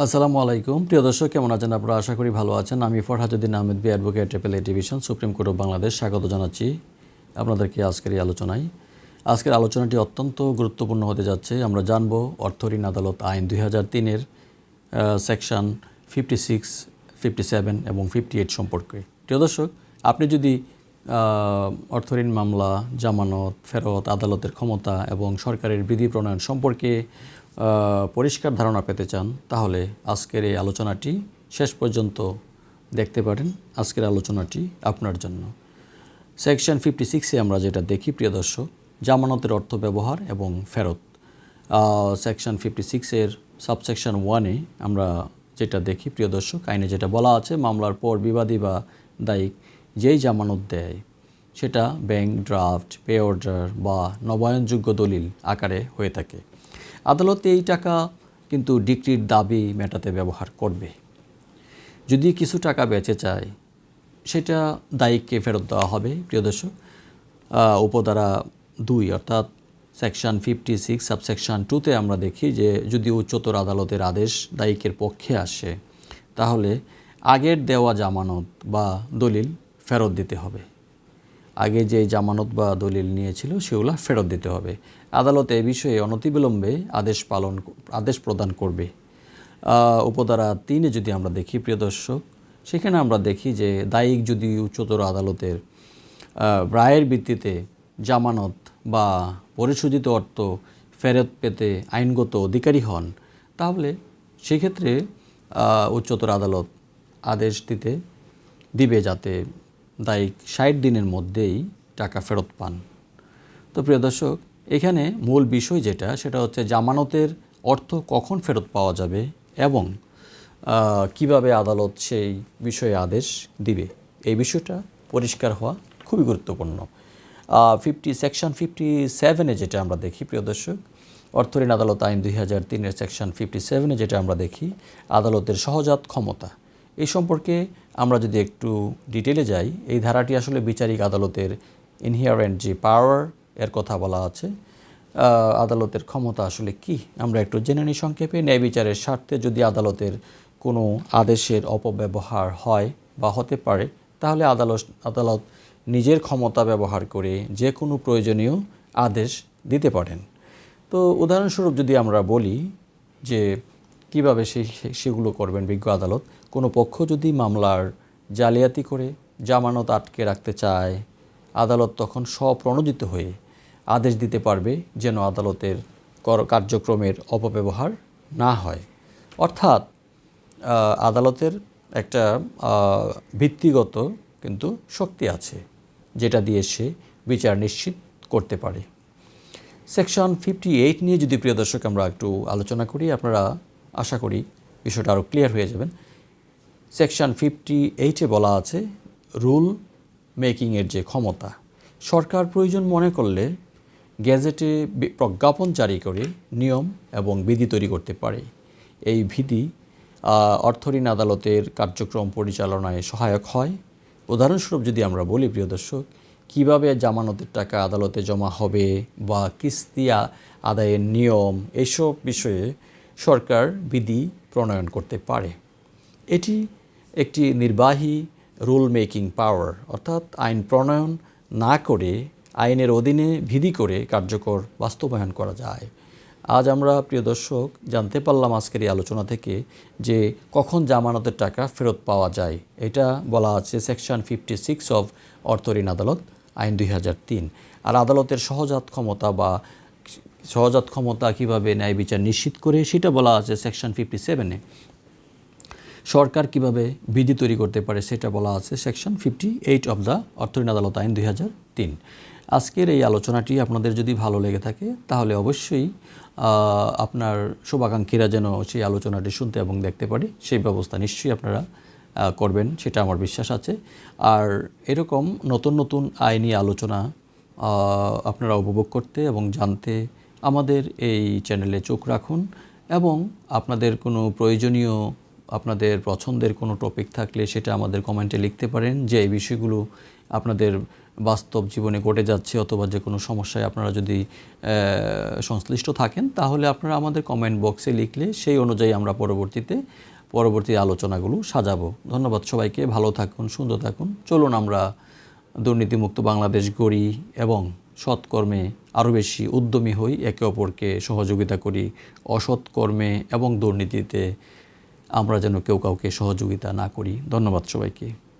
আসসালামু আলাইকুম। প্রিয় দর্শক, কেমন আছেন আপনারা? আশা করি ভালো আছেন। আমি Farhajuddin Ahmed, B advocate, triple A division, supreme court of Bangladesh. স্বাগত জানাচ্ছি আপনাদেরকে আজকের এই আলোচনায়। আজকের আলোচনাটি অত্যন্ত গুরুত্বপূর্ণ হতে যাচ্ছে। আমরা জানব অর্থ ঋণ আদালত আইন দুই হাজার তিনের section fifty six fifty seven এবং ফিফটি এইট সম্পর্কে। প্রিয় দর্শক, আপনি যদি অর্থ ঋণ মামলা, জামানত, ফেরত, আদালতের ক্ষমতা এবং সরকারের বিধি প্রণয়ন সম্পর্কে পরিষ্কার ধারণা পেতে চান, তাহলে আজকের এই আলোচনাটি শেষ পর্যন্ত দেখতে পারেন। আজকের আলোচনাটি আপনার জন্য। সেকশন ফিফটি সিক্সে আমরা যেটা দেখি, প্রিয় দর্শক, জামানতের অর্থ ব্যবহার এবং ফেরত। সেকশন ফিফটি সিক্সের সাবসেকশন ওয়ানে আমরা যেটা দেখি, প্রিয় দর্শক, আইনে যেটা বলা আছে, মামলার পর বিবাদী বা দায়িক যেই জামানত দেয়, সেটা ব্যাংক ড্রাফট পে অর্ডার বা নবায়নযোগ্য দলিল আকারে হয়ে থাকে। আদালত এই টাকা কিন্তু ডিক্রির দাবি মেটাতে ব্যবহার করবে। যদি কিছু টাকা বেঁচে চায় সেটা দায়িককে ফেরত দেওয়া হবে, প্রিয় দর্শক। উপধারা দুই, অর্থাৎ সেকশন ফিফটি সিক্স, সাবসেকশন টুতে আমরা দেখি যে যদি উচ্চতর আদালতের আদেশ দায়িকের পক্ষে আসে, তাহলে আগের দেওয়া জামানত বা দলিল ফেরত দিতে হবে। আগে যে জামানত বা দলিল নিয়েছিল সেগুলো ফেরত দিতে হবে। আদালত এ বিষয়ে অনতিবিলম্বে আদেশ পালন আদেশ প্রদান করবে। উপধারা তিনে যদি আমরা দেখি, প্রিয় দর্শক, সেখানে আমরা দেখি যে দায়িক যদি উচ্চতর আদালতের রায়ের ভিত্তিতে জামানত বা পরিশোধিত অর্থ ফেরত পেতে আইনগত অধিকারী হন, তাহলে সেক্ষেত্রে উচ্চতর আদালত আদেশ দিতে, দিবে যাতে দায়িক ষাট দিনের মধ্যেই টাকা ফেরত পান। তো প্রিয় দর্শক, এখানে মূল বিষয় যেটা, সেটা হচ্ছে জামানতের অর্থ কখন ফেরত পাওয়া যাবে এবং কীভাবে আদালত সেই বিষয়ে আদেশ দিবে। এই বিষয়টা পরিষ্কার হওয়া খুবই গুরুত্বপূর্ণ। ফিফটি সেকশন ফিফটি সেভেনে যেটা আমরা দেখি, প্রিয় দর্শক অর্থ ঋণ আদালত আইন দুই হাজার তিনের সেকশন ফিফটি সেভেনে যেটা আমরা দেখি, আদালতের সহজাত ক্ষমতা। এই সম্পর্কে আমরা যদি একটু ডিটেলে যাই, এই ধারাটি আসলে বিচারিক আদালতের ইনহিয়ারেন্ট যে পাওয়ার এর কথা বলা আছে আদালতের ক্ষমতা আসলে কি, আমরা একটু জেনে নিই সংক্ষেপে। ন্যায় বিচারের স্বার্থে যদি আদালতের কোনো আদেশের অপব্যবহার হয় বা হতে পারে, তাহলে আদালত আদালত নিজের ক্ষমতা ব্যবহার করে যে কোনো প্রয়োজনীয় আদেশ দিতে পারেন। তো উদাহরণস্বরূপ যদি আমরা বলি যে কীভাবে সেই সেগুলো করবেন বিজ্ঞ আদালত? কোনো পক্ষ যদি মামলার জালিয়াতি করে, জামানত আটকে রাখতে চায়, আদালত তখন স্বপ্রণোদিত হয়ে আদেশ দিতে পারবে যেন আদালতের কর- কার্যক্রমের অপব্যবহার না হয়। অর্থাৎ আদালতের একটা ভিত্তিগত কিন্তু শক্তি আছে, যেটা দিয়ে সে বিচার নিশ্চিত করতে পারে। সেকশন ফিফটি এইট নিয়ে যদি প্রিয় দর্শক আমরা একটু আলোচনা করি, আপনারা আশা করি বিষয়টা আরও ক্লিয়ার হয়ে যাবেন। সেকশন ফিফটি এইটে বলা আছে রুল মেকিংয়ের যে ক্ষমতা, সরকার প্রয়োজন মনে করলে গ্যাজেটে প্রজ্ঞাপন জারি করে নিয়ম এবং বিধি তৈরি করতে পারে। এই বিধি অর্থঋণ আদালতের কার্যক্রম পরিচালনায় সহায়ক হয়। উদাহরণস্বরূপ যদি আমরা বলি, প্রিয় দর্শক, কীভাবে জামানতের টাকা আদালতে জমা হবে বা কিস্তি আদায়ের নিয়ম, এসব বিষয়ে সরকার বিধি প্রণয়ন করতে পারে। এটি একটি নির্বাহী রুল মেকিং পাওয়ার অর্থাৎ আইন প্রণয়ন না করে আইনের অধীনে বিধি করে কার্যকর বাস্তবায়ন করা যায়। আজ আমরা, প্রিয় দর্শক, জানতে পারলাম আজকের এই আলোচনা থেকে যে কখন জামানতের টাকা ফেরত পাওয়া যায়। এটা বলা আছে সেকশন ফিফটি সিক্স অফ অর্থ আদালত, আইন দুই হাজার তিন। আর আদালতের সহজাত ক্ষমতা বা সহজাত ক্ষমতা কীভাবে ন্যায় বিচার নিশ্চিত করে, সেটা বলা আছে সেকশন ফিফটি সেভেনে সরকার কীভাবে বিধি তৈরি করতে পারে, সেটা বলা আছে section fifty eight of the অর্থঋণ আদালত আইন দুই হাজার তিন। আজকের এই আলোচনাটি আপনাদের যদি ভালো লেগে থাকে, তাহলে অবশ্যই আপনার শুভাকাঙ্ক্ষীরা যেন সেই আলোচনাটি শুনতে এবং দেখতে পারে, সেই ব্যবস্থা নিশ্চয়ই আপনারা করবেন, সেটা আমার বিশ্বাস আছে। আর এরকম নতুন নতুন আইনি আলোচনা আপনারা উপভোগ করতে এবং জানতে আমাদের এই চ্যানেলে চোখ রাখুন এবং আপনাদের কোনো প্রয়োজনীয়, আপনাদের পছন্দের কোনো টপিক থাকলে সেটা আমাদের কমেন্টে লিখতে পারেন যে এই বিষয়গুলো আপনাদের বাস্তব জীবনে ঘটে যাচ্ছে অথবা যে কোনো সমস্যায় আপনারা যদি সংশ্লিষ্ট থাকেন, তাহলে আপনারা আমাদের কমেন্ট বক্সে লিখলে সেই অনুযায়ী আমরা পরবর্তীতে, পরবর্তী আলোচনাগুলো সাজাবো। ধন্যবাদ সবাইকে, ভালো থাকুন, সুন্দর থাকুন। চলুন আমরা দুর্নীতিমুক্ত বাংলাদেশ গড়ি এবং সৎকর্মে আরও বেশি উদ্যমী হই একে অপরকে সহযোগিতা করি অসৎকর্মে এবং দুর্নীতিতে আমরা যেন কেউ কাউকে সহযোগিতা না করি। ধন্যবাদ সবাইকে।